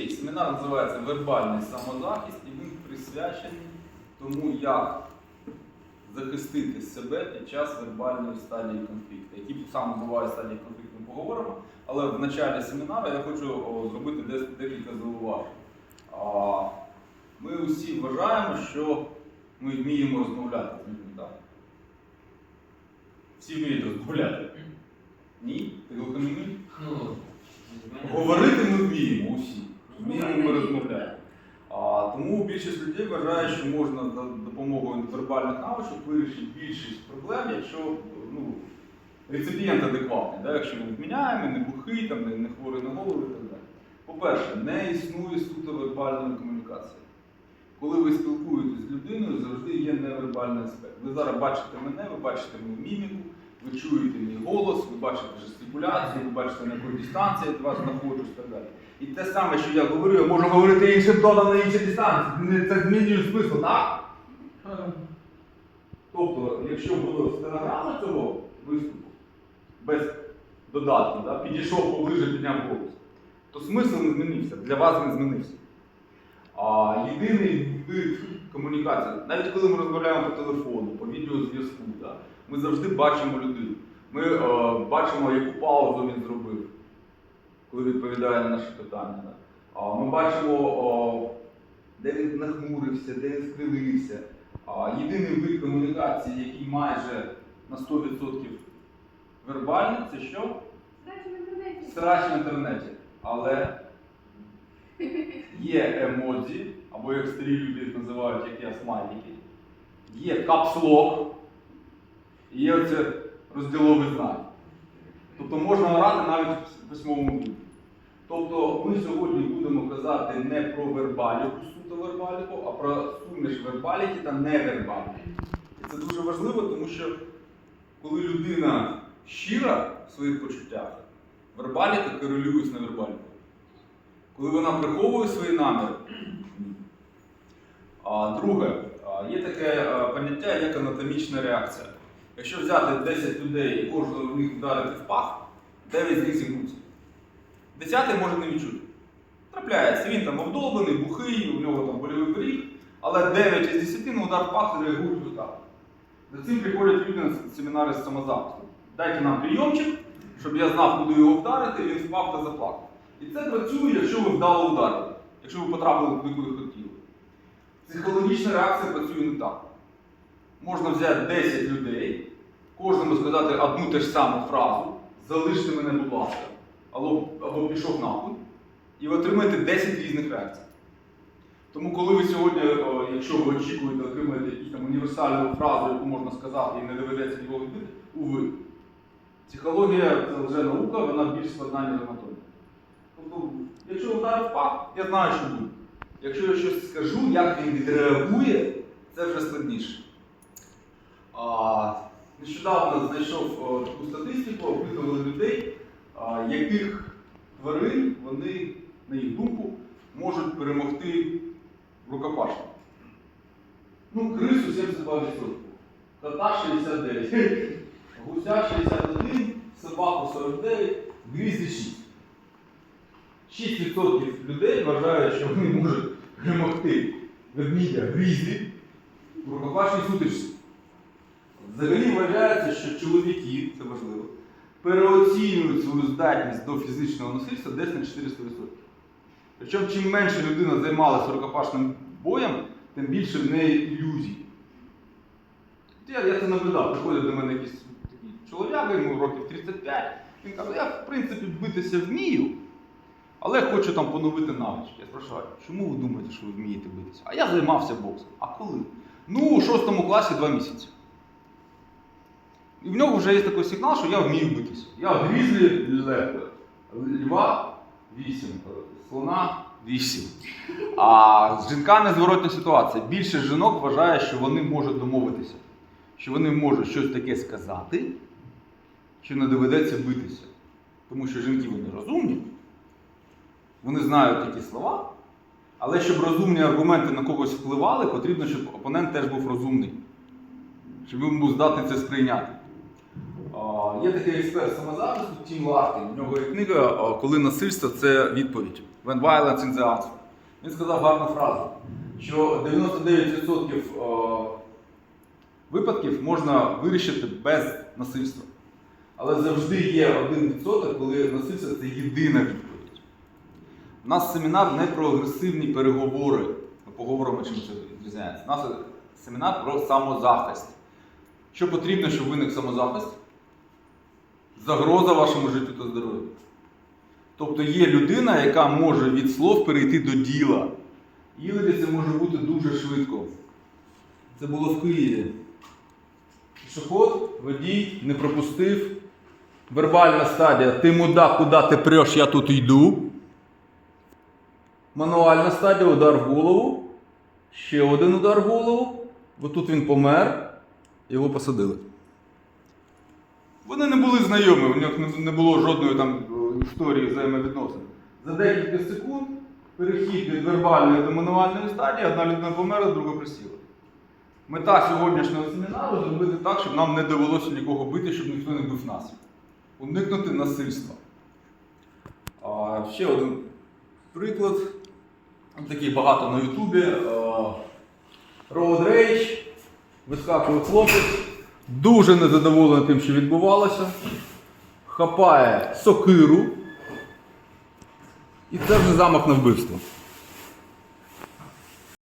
окей, семінар називається Вербальний самозахист і він присвячений тому, як захистити себе під час вербальної стадії конфлікту. Які саме бувають стадії конфлікту, ми поговоримо. Але в началі семінару я хочу зробити декілька зауважень. Ми усі вважаємо, що ми вміємо розмовляти з людьми. Так? Всі вміють розмовляти. Ні? Ти глухонімий? Ну, Говорити ми вміємо усі. Вміємо ми. А, тому більшість людей вважає, що можна за допомогою вербальних навичок вирішити більшість проблем, якщо ну, реципієнт адекватний, да? якщо він вміняємо, не бухий, там, не, не хворий на голову і так далі. По-перше, не існує суто вербальної комунікації. Коли ви спілкуєтесь з людиною, завжди є невербальний аспект. Ви зараз бачите мене, ви бачите мою міміку, ви чуєте мій голос, ви бачите жестикуляцію, ви бачите на якій дистанції я від вас знаходжусь і так далі. І те саме, що я говорю, я можу говорити іншим тоном на іншій дистанції. Це змінює смисл, так? Тобто, якщо було стенограма цього виступу, без додатків, да, підійшов поближе, підняв голос, то смисл не змінився, для вас не змінився. А єдиний вид комунікації, навіть коли ми розмовляємо по телефону, по відеозв'язку, да, ми завжди бачимо людину. Ми е, бачимо, яку паузу він зробив, коли відповідає на наше питання. А, ми бачимо, о, де він нахмурився, де він скривився. А, єдиний вид комунікації, який майже на 100% вербальний, це що? Срач в інтернеті. Але є емодзі, або як старі люди їх називають, як я смайлики, є капслок, і є оце розділовий знак. Тобто можна орати навіть в письмовому віді. Тобто ми сьогодні будемо казати не про вербаліку, суто вербаліку, а про суміш вербаліки та невербаліки. І це дуже важливо, тому що коли людина щира в своїх почуттях, вербаліка корелює з невербалікою. Коли вона приховує свої наміри. А, друге, є таке поняття, як анатомічна реакція. Якщо взяти 10 людей і кожного з них вдарити в пах, 9 з них зігнуться. Десятий може не відчути. Трапляється, він там обдолбаний, бухий, у нього там больовий поріг, але 9 із 10 на удар в пах реагують отак. За цим приходять люди на семінари з самозахисту. Дайте нам прийомчик, щоб я знав, куди його вдарити, він впав та заплакав. І це працює, якщо ви вдало ударили, якщо ви потрапили туди, куди хотіли. Психологічна реакція працює не так. Можна взяти 10 людей, кожному сказати одну те ж саму фразу, залиште мене, будь ласка, або, або пішов нахуй, і ви отримаєте 10 різних реакцій. Тому, коли ви сьогодні, якщо ви очікуєте отримати якусь там універсальну фразу, яку можна сказати і не доведеться нікого відбити, уви. Психологія це вже наука, вона більш складна, ніж анатомія. Тобто, якщо ударив пак, я знаю, що буде. Якщо я щось скажу, як він відреагує, це вже складніше. Нещодавно знайшов таку статистику, опитували людей, яких тварин вони, на їх думку, можуть перемогти в рукопашні. Ну, крису 72%, кота 69%, гуся 61%, собаку 49%, грізі 6%. 6% людей вважають, що вони можуть перемогти ведмідя грізлі в рукопашній сутичці. Взагалі вважається, що чоловіки, це важливо, переоцінюють свою здатність до фізичного насильства десь на 400%. Причому чим менше людина займалася рукопашним боєм, тим більше в неї ілюзій. Я, я це наблюдав, приходить до мене якийсь такий чоловік, йому років 35, він каже, я в принципі битися вмію, але хочу там поновити навички. Я спрашиваю, чому ви думаєте, що ви вмієте битися? А я займався боксом. А коли? Ну, у шостому класі два місяці. І в нього вже є такий сигнал, що я вмію битися. Я грізлі легко. Льва 8, слона 8. А з жінками зворотня ситуація. Більше жінок вважає, що вони можуть домовитися, що вони можуть щось таке сказати, що не доведеться битися. Тому що жінки вони розумні, вони знають такі слова, але щоб розумні аргументи на когось впливали, потрібно, щоб опонент теж був розумний, щоб був здатний це сприйняти. Є такий експерт самозахисту Тім Ларкін. У нього є книга Коли насильство це відповідь. when violence in the answer. Він сказав гарну фразу, що 99% е, випадків можна вирішити без насильства. Але завжди є 1%, коли насильство це єдина відповідь. У нас семінар не про агресивні переговори. Ми поговоримо, чим це відрізняється. У нас семінар про самозахист. Що потрібно, щоб виник самозахист? Загроза вашому життю та здоров'ю. Тобто є людина, яка може від слов перейти до діла. Іноді це може бути дуже швидко. Це було в Києві. Пішоход, водій, не пропустив. Вербальна стадія. Ти мудак, куди ти преш, я тут йду. Мануальна стадія, удар в голову. Ще один удар в голову. Бо тут він помер, його посадили. Вони не були знайомі, у них не- було жодної там е, історії взаємовідносин. За декілька секунд перехід від вербальної до мануальної стадії, одна людина померла, друга присіла. Мета сьогоднішнього семінару зробити так, щоб нам не довелося нікого бити, щоб ніхто не бив нас. Уникнути насильства. А, ще один приклад. Таких багато на Ютубі. Road Rage. Вискакує хлопець. Дуже незадоволений тим, що відбувалося. Хапає сокиру. І це вже замах на вбивство.